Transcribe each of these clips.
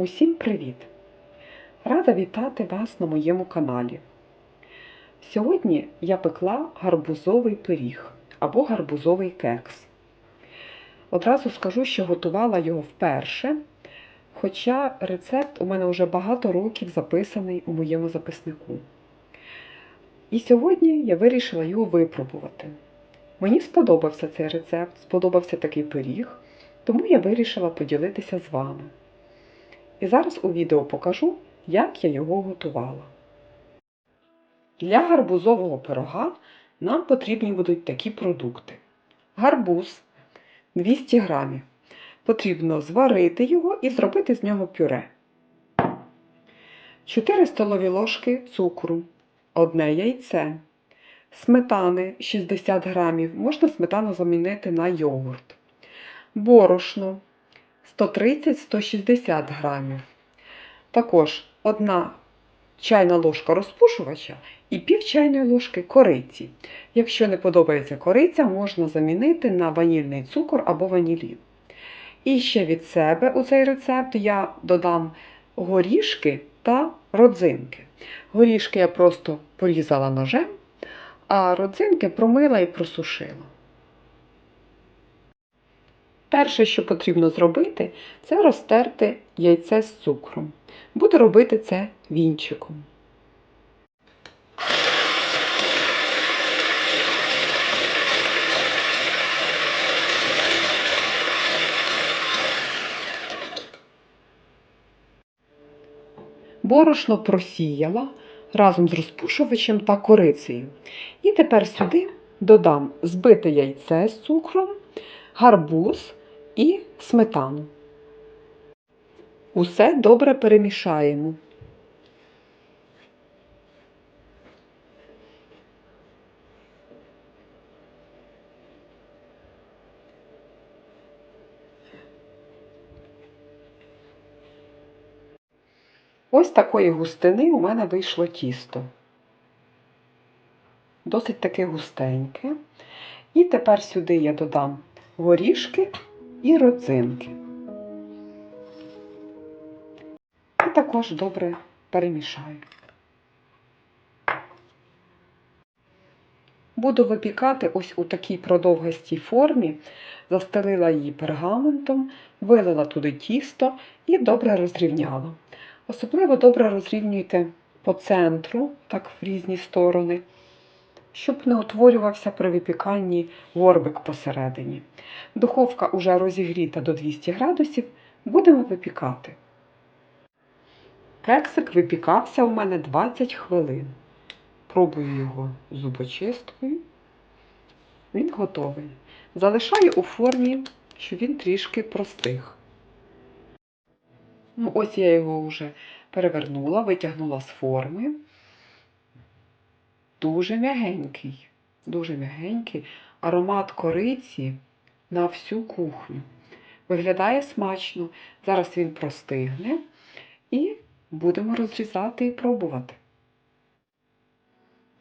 Усім привіт! Рада вітати вас на моєму каналі. Сьогодні я пекла гарбузовий пиріг або гарбузовий кекс. Одразу скажу, що готувала його вперше, хоча рецепт у мене вже багато років записаний у моєму записнику. І сьогодні я вирішила його випробувати. Мені сподобався цей рецепт, сподобався такий пиріг, тому я вирішила поділитися з вами. І зараз у відео покажу, як я його готувала. Для гарбузового пирога нам потрібні будуть такі продукти. Гарбуз 200 грамів. Потрібно зварити його і зробити з нього пюре. 4 столові ложки цукру, одне яйце, сметани 60 грамів, можна сметану замінити на йогурт, борошно 130-160 грамів. Також одна чайна ложка розпушувача і пів чайної ложки кориці. Якщо не подобається кориця, можна замінити на ванільний цукор або ванілін. І ще від себе у цей рецепт я додам горішки та родзинки. Горішки я просто порізала ножем, а родзинки промила і просушила. Перше, що потрібно зробити, це розтерти яйце з цукром. Буду робити це вінчиком. Борошно просіяла разом з розпушувачем та корицею. І тепер сюди додам збите яйце з цукром, гарбуз і сметану. Усе добре перемішаємо. Ось такої густини у мене вийшло тісто. Досить таке густеньке. І тепер сюди я додам горішки і родзинки. І також добре перемішаю. Буду випікати ось у такій продовгастій формі, застелила її пергаментом, вилила туди тісто і добре розрівняла. Особливо добре розрівнюйте по центру, так в різні сторони, щоб не утворювався при випіканні горбик посередині. Духовка уже розігріта до 200 градусів, будемо випікати. Кексик випікався у мене 20 хвилин. Пробую його зубочисткою. Він готовий. Залишаю у формі, щоб він трішки простих. Ну, ось я його вже перевернула, витягнула з форми. Дуже м'ягенький, дуже м'ягенький. Аромат кориці на всю кухню. Виглядає смачно. Зараз він простигне і будемо розрізати і пробувати.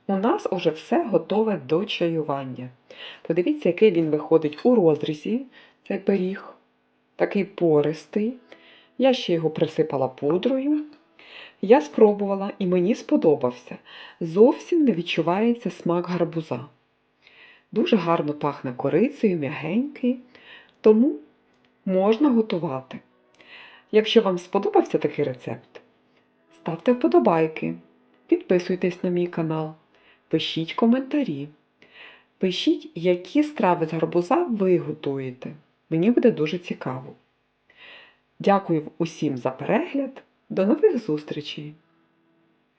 У нас уже все готове до чаювання. Подивіться, який він виходить у розрізі, цей пиріг, такий пористий. Я ще його присипала пудрою. Я спробувала і мені сподобався. Зовсім не відчувається смак гарбуза. Дуже гарно пахне корицею, м'ягенький, тому можна готувати. Якщо вам сподобався такий рецепт, ставте вподобайки, підписуйтесь на мій канал, пишіть коментарі. Пишіть, які страви з гарбуза ви готуєте. Мені буде дуже цікаво. Дякую усім за перегляд. До нових зустрічей!